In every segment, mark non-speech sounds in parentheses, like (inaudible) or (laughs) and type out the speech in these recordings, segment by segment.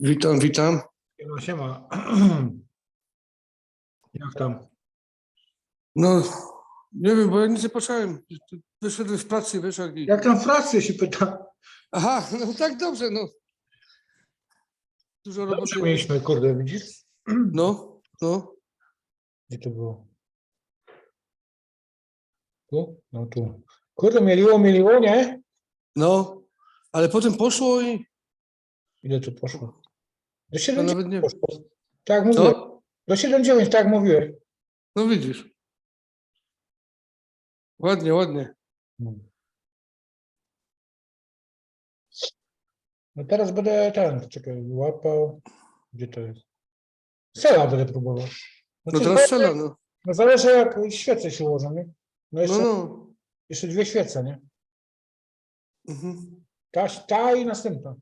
Witam, witam. Siema, siema. (clears throat) Jak tam? No, nie wiem, bo ja nic nie patrzałem. Wyszedłem z pracy, wiesz, jak... Jak tam Francja się pyta? Aha, no tak, dobrze, no. Dużo Dobrze roboty. mieliśmy, kurde, widzisz? (clears throat) No, no. Gdzie to było? Tu? No tu. Kurde, mieliło, mieliło, nie? No, ale potem poszło i... Ile tu poszło? Do Ja 7 nawet nie wiem. poszło. Tak mówiłem. Co? Do 7,9, tak jak mówiłem. No widzisz. Ładnie, ładnie. No teraz będę ten, czekaj, łapał. Gdzie to jest? Sela będę próbował. No to teraz strzela, no. No zależy jak świece się ułożą, nie? No No, jeszcze, no. jeszcze dwie świece, nie? Mhm. Ta, ta i następna.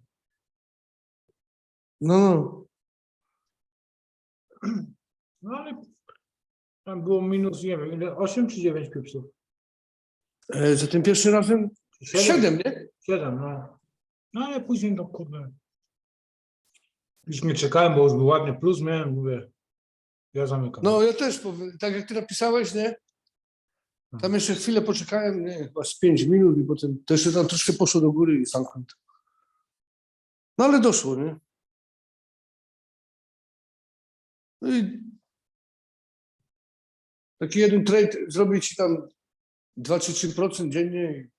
No, no. No ale tam było minus, nie wiem, ile, 8 czy 9 pipsów? E, za tym pierwszym razem siedem, nie? 7, no. No ale później to kurde. Już nie czekałem, bo już był ładny plus miałem, mówię, ja zamykam. No, ja też, bo tak jak ty napisałeś, nie? Tam jeszcze chwilę poczekałem, nie, chyba z pięć minut i potem to jeszcze tam troszkę poszło do góry i zamknięto. No ale doszło, nie? No i taki jeden trade zrobi ci tam 2 czy 3% dziennie. i-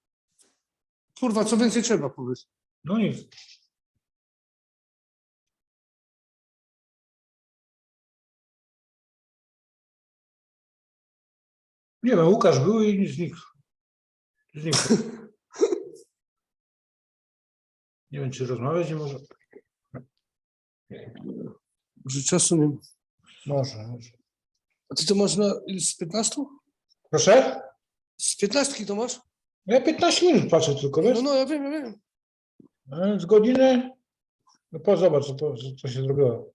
Kurwa, co więcej trzeba, powiedz. No nic. Nie wiem, Łukasz był i znikł. Znikł. (laughs) Nie wiem, czy rozmawiać nie może. Może czasu nie. Może, może. A ty to masz na, z 15? Proszę? Z 15 to masz? Ja 15 minut patrzę tylko, wiesz? No, no, ja wiem, ja wiem. Z godziny. No po zobacz, co, to, co się zrobiło.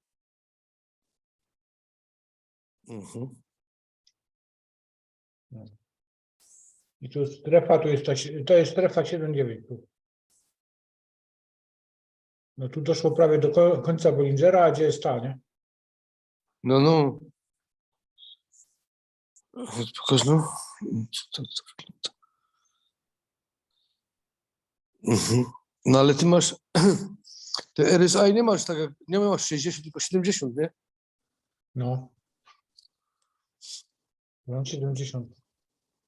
Mhm. I tu strefa, tu jest ta, si- to jest strefa 7,9. tu. No tu doszło prawie do ko- końca Bollingera, a gdzie jest ta, nie? No, no. Pokaż, no. Mhm. No ale ty masz, (clears throat) te RSI nie masz tak jak, nie masz 60, tylko 70, nie? No. Mam 70.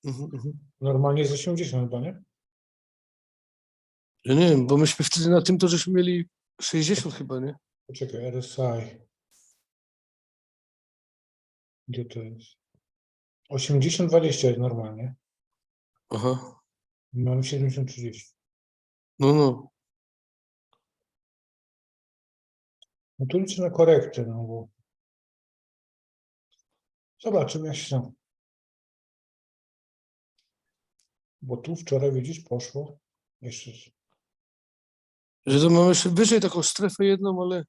Mhm, mhm. Normalnie jest 80 chyba, nie? Ja nie wiem, bo myśmy wtedy na tym to żeśmy mieli 60 chyba, nie? Poczekaj, RSI. Gdzie to jest? 80-20 jest normalnie. Aha. Mam 70-30. No, no. No tu liczę na korektę, no bo... Zobaczymy jak się tam... Bo tu wczoraj, widzisz, poszło. Jeszcze... Że to mamy jeszcze wyżej taką strefę jedną, ale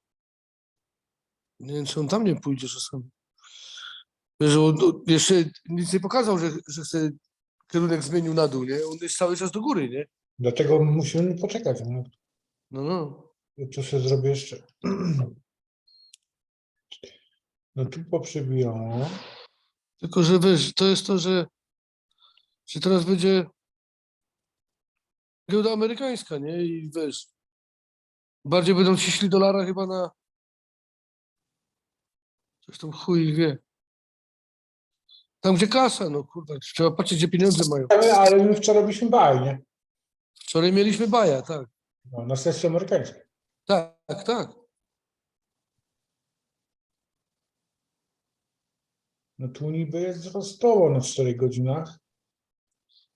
nie wiem, czy on tam nie pójdzie czasami. Że on on jeszcze nic nie pokazał, że, że chce kierunek zmienił na dół, nie? On jest cały czas do góry, nie? Dlatego musimy poczekać. No. No, no. Co sobie zrobię jeszcze? (clears throat) No tu poprzebijało. Tylko, że wiesz, to jest to, że, że teraz będzie giełda amerykańska, nie? I wiesz, bardziej będą ciśli dolara chyba na coś tam chuj ich wie. Tam, gdzie kasa, no kurwa, trzeba patrzeć, gdzie pieniądze mają. Ale, my wczoraj byliśmy baj, nie? Wczoraj mieliśmy baja, tak. No, na sesji amerykańskiej. Tak, tak. No tu niby jest wzrostowo na 4 godzinach.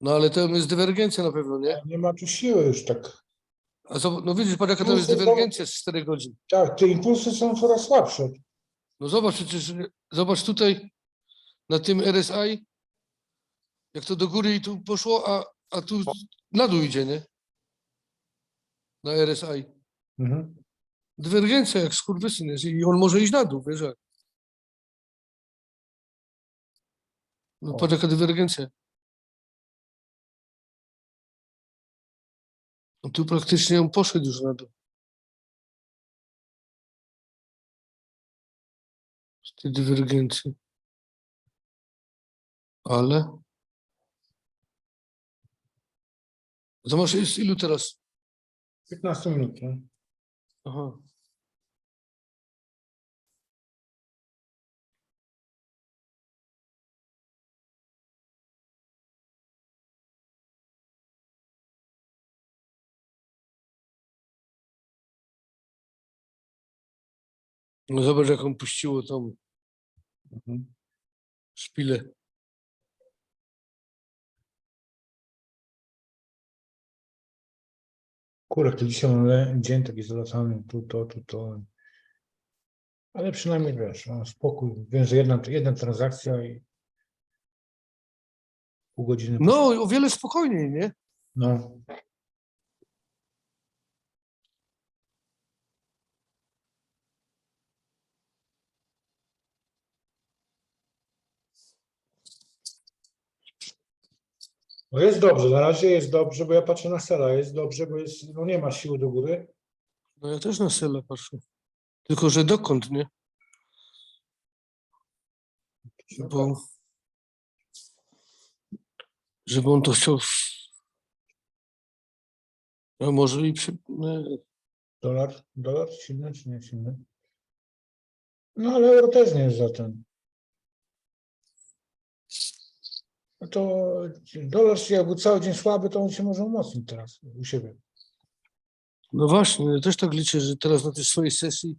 No ale to jest dywergencja na pewno, nie? Nie ma tu siły już tak. A zob- no widzisz, patrz jaka to jest dywergencja z 4 godzin. Tak, te impulsy są coraz słabsze. No zobacz przecież, zobacz tutaj na tym RSI, jak to do góry i tu poszło, a, a tu na dół idzie, nie? Na RSI. Mhm. Dywergencja jak skurwysyn jest i on może iść na dół, wiesz jak. No patrz jaka dywergencja. No tu praktycznie on poszedł już na dół. z tej dywergencji. Ale. To masz jest ilu teraz? 15 minut, nie? Aha. No zobacz, jaką puściło tą Mhm. szpilę. Kurek, dzisiaj mam dzień taki zwracany, tu to, tu to. Ale przynajmniej wiesz, mam spokój. Wiem, że jedna, jedna transakcja i pół godziny. No, o wiele spokojniej, nie? no. No jest dobrze, na razie jest dobrze, bo ja patrzę na Sela, jest dobrze, bo jest, no nie ma siły do góry. No ja też na selę patrzę. Tylko, że dokąd, nie? Bo... Żeby on to chciał... A może i przy... nie, Dolar, dolar silny czy nie silny? No ale euro też nie jest za ten. No to dolar się jakby cały dzień słaby, to on się może umocnić teraz u siebie. No właśnie, ja też tak liczę, że teraz na tej swojej sesji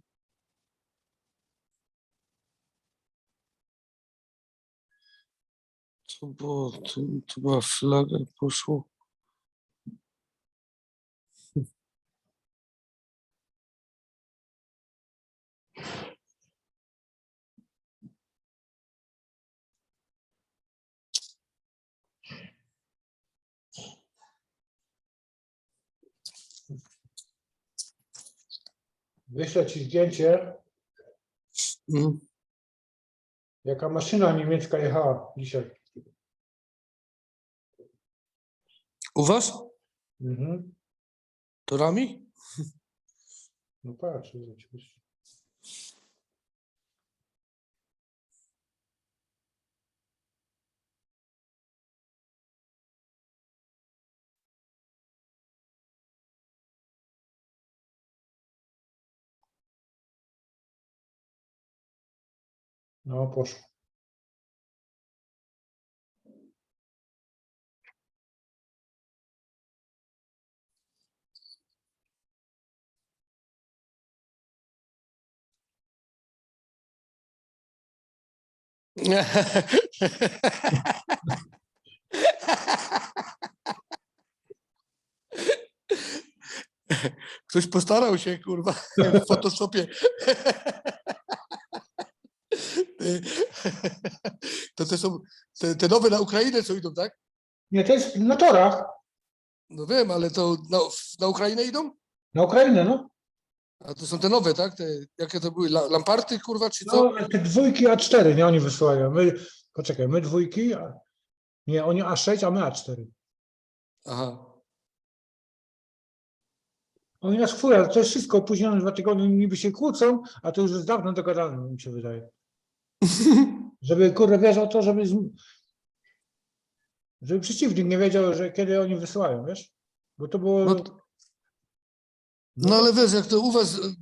to było, to, to była flaga, poszło. Wyślę ci zdjęcie, Mm. jaka maszyna niemiecka jechała dzisiaj. U was? Mhm. Torami? No patrz, zobacz. No poszło. Ktoś postarał się, kurwa, w Photoshopie. (laughs) To te są te, te nowe na Ukrainę, co idą, tak? Nie, to jest na torach. No wiem, ale to na, na Ukrainę idą? Na Ukrainę, no. A to są te nowe, tak? Te, jakie to były? La, lamparty, kurwa, czy co? No, te dwójki A4, nie oni wysyłają. My, poczekaj, my dwójki, a, nie, oni A6, a my A4. Aha. Oni nas chwura, to jest wszystko opóźnione dwa tygodnie, niby się kłócą, a to już jest dawno dogadane, mi się wydaje. (laughs) Żeby kurde wierzał to, żeby, żeby przeciwnik nie wiedział, że kiedy oni wysyłają, wiesz? Bo to było. No, t- no ale wiesz, jak to u was e,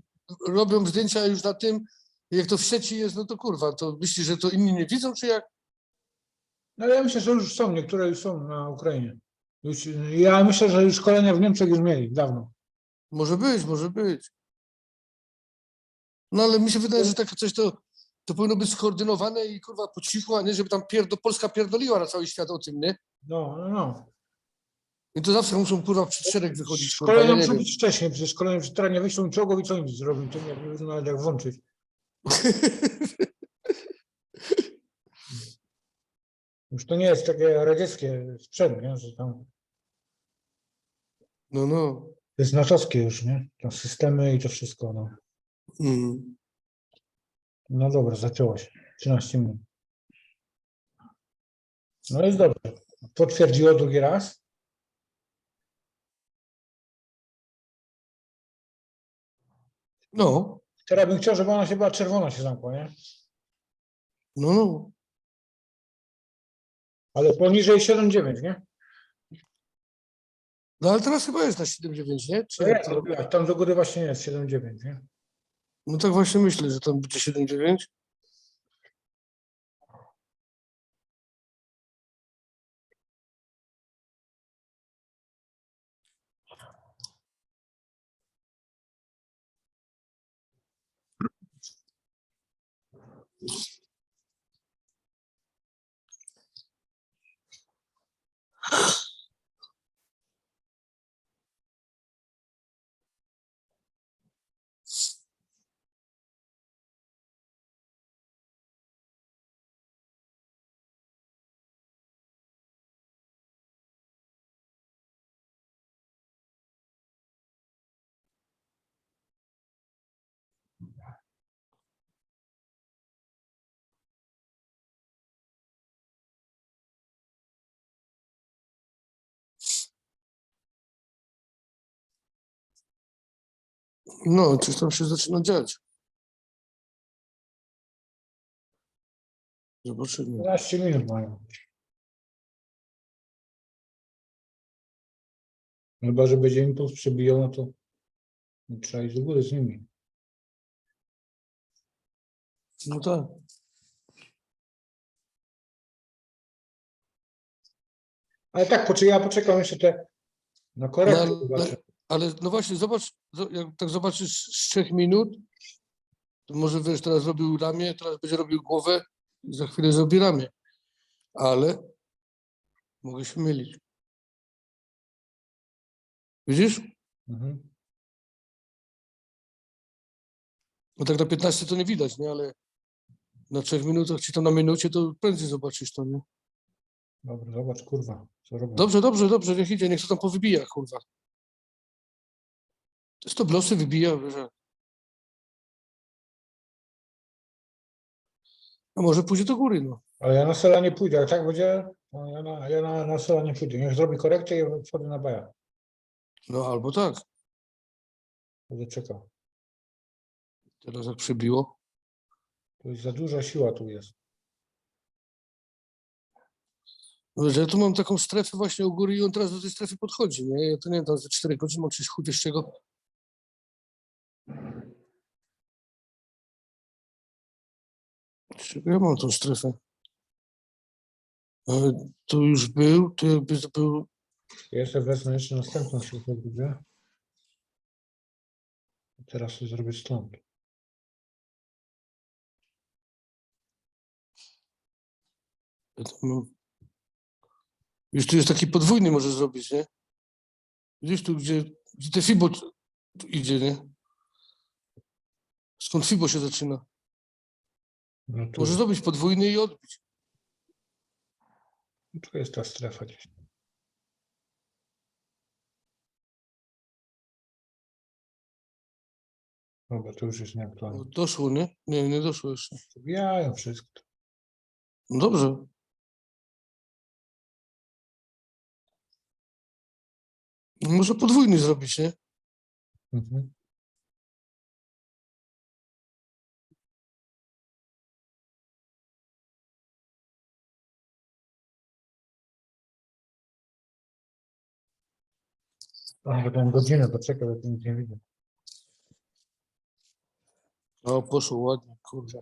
robią zdjęcia już na tym, jak to w sieci jest, no to kurwa, to myślisz, że to inni nie widzą, czy jak? No ale ja myślę, że już są, niektóre już są na Ukrainie. Już, ja myślę, że już szkolenia w Niemczech już mieli dawno. Może być, może być. No ale mi się wydaje, że takie coś to, to powinno być skoordynowane i kurwa po cichu, a nie żeby tam pierdo, Polska pierdoliła na cały świat o tym, nie? No, no, no. I to zawsze muszą kurwa przed szereg wychodzić, kurwa, ja Szkolenia nie muszą wiem. być wcześniej, przecież szkolenia w teraz nie wyślą czołgów i co oni zrobią, to nie nie wiedzą nawet jak włączyć. (laughs) Już to nie jest takie radzieckie sprzęt, nie? że tam No, no. to jest natowskie już, nie? To systemy i to wszystko, no. Mm. No dobra, zaczęło się. 13 minut. No jest dobrze. Potwierdziło drugi raz. No, Teraz bym chciał, żeby ona się była czerwona się zamkła, nie? No, no. Ale poniżej 7,9, nie? No ale teraz chyba jest na 7,9, nie? Czy To jest, to? a tam do góry właśnie jest 7,9, nie? No tak właśnie myślę, że tam będzie 7,9. No, coś tam się zaczyna dziać. Zobaczymy. 12 minut mają. Chyba, że będzie impuls przebijał, no to trzeba iść do góry z nimi. No tak. Ale tak, poczekaj, ja poczekam jeszcze te na No, korektę. ale, zobaczę. ale no właśnie, zobacz, zo- jak tak zobaczysz z trzech minut, to może wiesz, teraz robił ramię, teraz będzie robił głowę i za chwilę zrobi ramię. Ale mogę się mylić. Widzisz? Mhm. No tak na 15 to nie widać, nie? Ale na trzech minutach czy tam na minucie to prędzej zobaczysz to, nie? Dobra, zobacz, kurwa, co. Dobrze, dobrze, dobrze, niech idzie, niech to tam powybija, kurwa. To jest to blosy wybija, wiesz. jak. A może pójdzie do góry, no. Ale ja na sela nie pójdę, jak tak będzie, to ja na, ja na, na sela nie pójdę. Niech zrobi korektę i wchodzę na baja. No albo tak. Będę czekał. Teraz jak przybiło. To jest za duża siła tu jest. No, że ja tu mam taką strefę właśnie u góry i on teraz do tej strefy podchodzi, nie? Ja to nie wiem, tam za 4 godziny mam coś chuj wiesz czego. Z czego ja mam tą strefę? Tu już był, tu jakby to był, jeszcze wezmę jeszcze następną strefę widzę. Teraz sobie zrobię stąd. ja tam mam- już tu jest taki podwójny może zrobić, nie? Widzisz tu, gdzie, gdzie te Fibo idzie, nie? Skąd Fibo się zaczyna? No tu, Może zrobić podwójny i odbić. tu jest ta strefa gdzieś. Dobra, to już jest No, nieaktualne. doszło, nie? Nie, nie doszło jeszcze. Zabijają wszystko. No dobrze. No Może podwójny zrobić, nie? Mhm. Tam godzinę poczekaj, bo tu nic nie widzę. O, poszło ładnie, kurwa.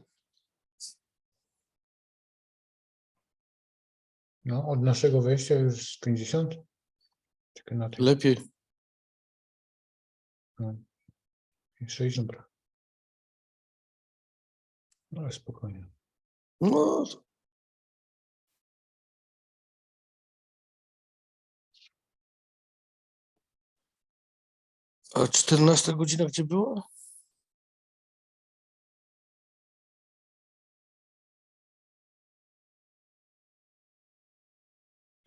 No, od naszego wejścia już z 50. Czekaj na. Lepiej. No. I 60. brak. No, ale spokojnie. No, a 14 godzina gdzie była?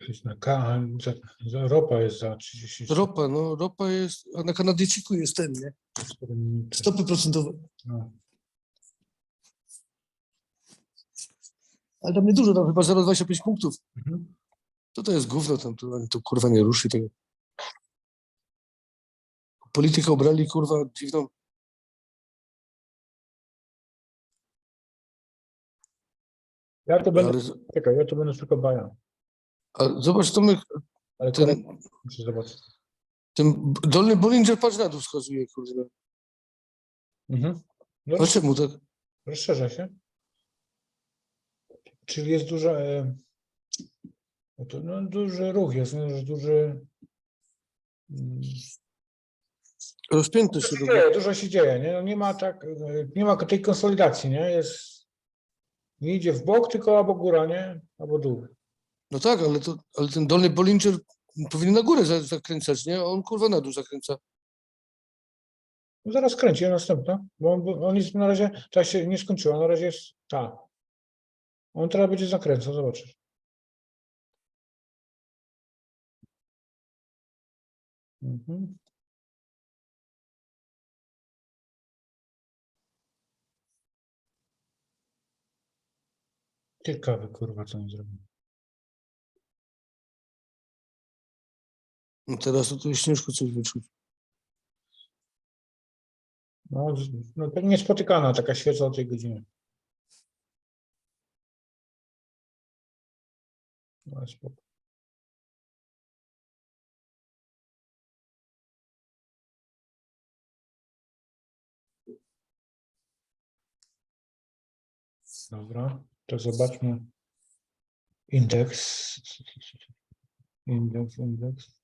Jest na K, a za, za ropa jest za 34 Ropa, no ropa jest, a na Kanadyjczyku jest ten, nie? minuty. Stopy procentowe. No. Ale tam nie dużo, tam chyba 0,25 punktów. Mhm. To to jest gówno, tam to, ani to kurwa nie ruszy tego. Politykę obrali, kurwa, dziwną. Ja to będę, Ale, czekaj, ja to będę tylko bajan. a zobacz, Tomek, Ale ten, ten... muszę zobaczyć. ten dolny Bollinger patrz na dół wskazuje, kurde. Mhm. No, A czemu tak? rozszerza się. Czyli jest duża, e, no to, no, duży ruch jest, no, duży. mm, Rozpięty się Dużo się dzieje, dużo się dzieje, nie? No nie ma tak, nie ma tej konsolidacji, nie? Jest, nie idzie w bok, tylko albo góra, nie? Albo dół. No tak, ale, to, ale ten dolny Bollinger powinien na górę za- zakręcać, nie? On kurwa na dół zakręca. No zaraz kręci, następna, bo on, on jest na razie, ta się nie skończyła, na razie jest ta. On teraz będzie zakręcał, zobaczysz. Mhm. Ciekawy kurwa, co on zrobił. No teraz to, to jest ciężko coś wyczuć. No, no to niespotykana taka świeca o tej godzinie. No, spoko. Dobra, to zobaczmy indeks. Indeks, indeks.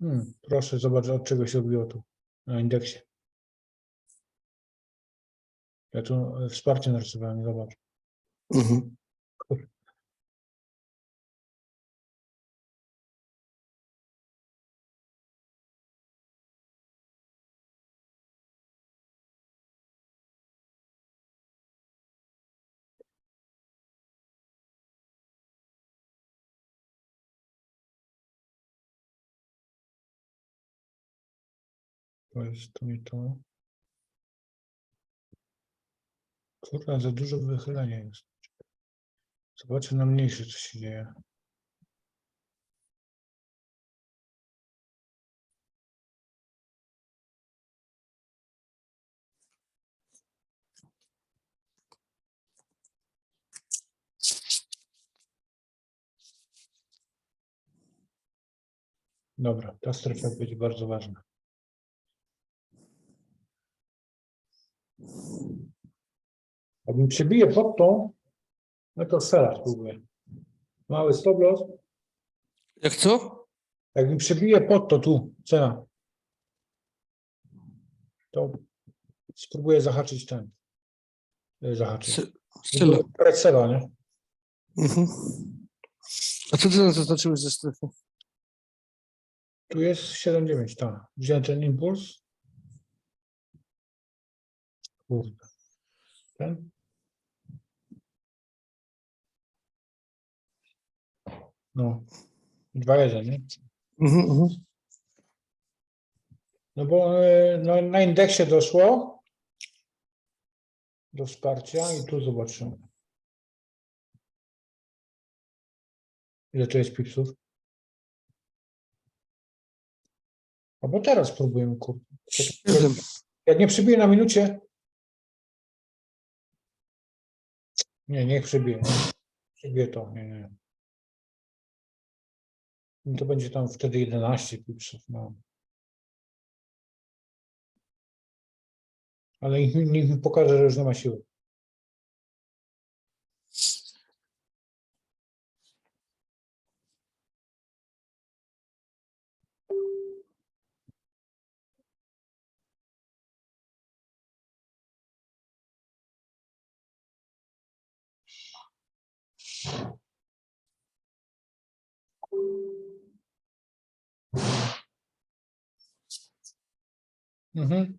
Hmm, proszę, zobacz, od czego się odbiło tu na indeksie. Ja tu wsparcie narysowałem, zobacz. Mhm. To jest to i to. Kurwa, za dużo wychylenia jest. Zobaczę na mniejszy, co się dzieje. Dobra, ta strefa będzie bardzo ważna. Jakbym przebije pod tą, no to sela spróbuję. Mały stop loss. Jak co? Jakbym przebije pod to tu, cena, to spróbuję zahaczyć ten. e, Zahaczyć. Sela. Precela, nie? Mhm. A co ty tam zaznaczyłeś ze strefą? Tu jest 7,9, tak. Wziąłem ten impuls. Kurde. Ten. No. 2,1, nie? Mhm, mhm. No bo e, no, na indeksie doszło do wsparcia i tu zobaczymy. Ile to jest pipsów? Albo teraz spróbujemy, kurde. Siedem. Jak nie przybiję na minucie. Nie, niech przybije. Przybije to. Nie, nie. No to będzie tam wtedy 11 pipsów. No. Ale niech mi pokaże, że już nie ma siły. Mhm.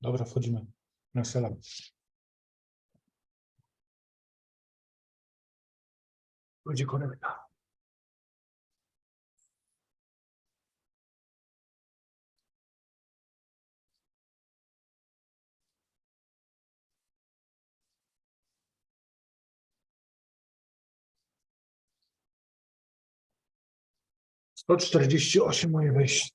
Dobra, wchodzimy na sela. Będzie korekta. 148 moje wejście.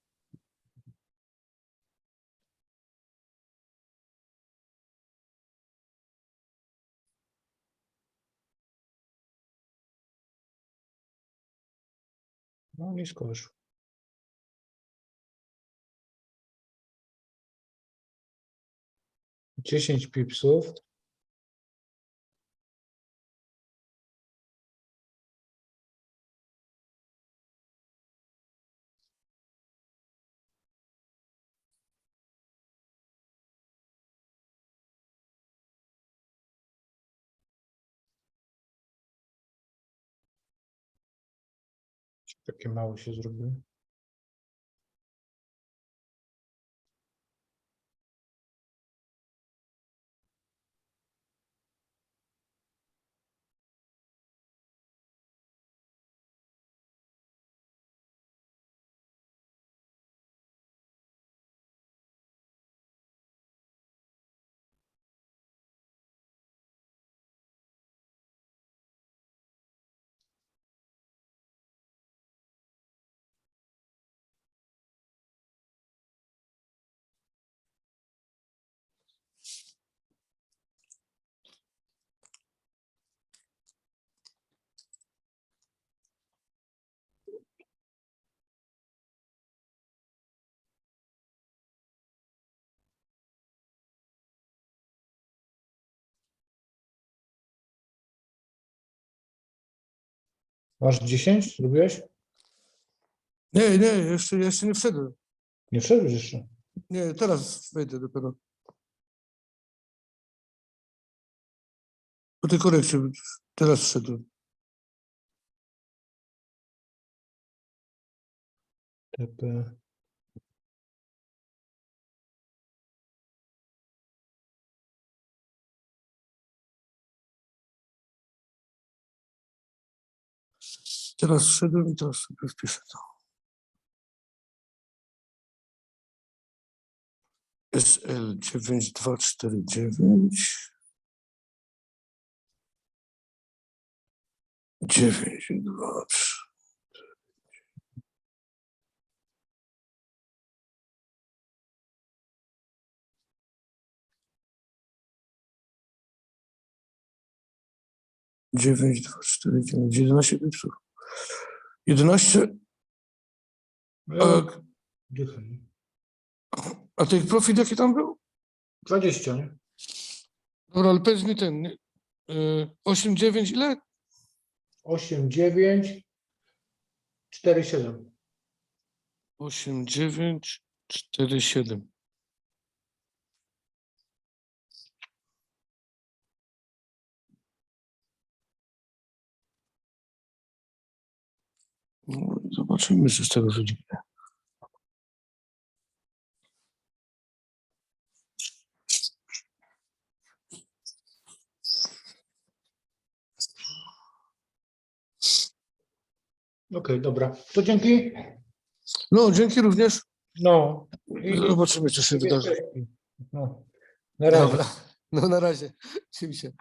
No nisko wyszło. Dziesięć pipsów. Takie małe się zrobiły. Masz 10? Zrobiłeś? Nie, nie, jeszcze, jeszcze nie wszedłem. Nie wszedłeś jeszcze. Nie, teraz wejdę dopiero. Po tej korekcie teraz wszedłem. TP. Teraz wszedłem i teraz sobie wpiszę to. SL 9249 923 9, 2, 4, 9, 11 pipsów. 11, No, a, dychaj. a ten profit jaki tam był? 20, nie? Dobra, ale powiedz mi ten, nie? Y, 8, 9, ile? 8, 9, 4, 7. 8, 9, 4, 7. zobaczymy, co z tego wyjdzie. Okej, dobra. To dzięki. No, dzięki również. No. I, Zobaczymy, co się wydarzy. no. Na razie. Dobra. No na razie. Trzymaj się.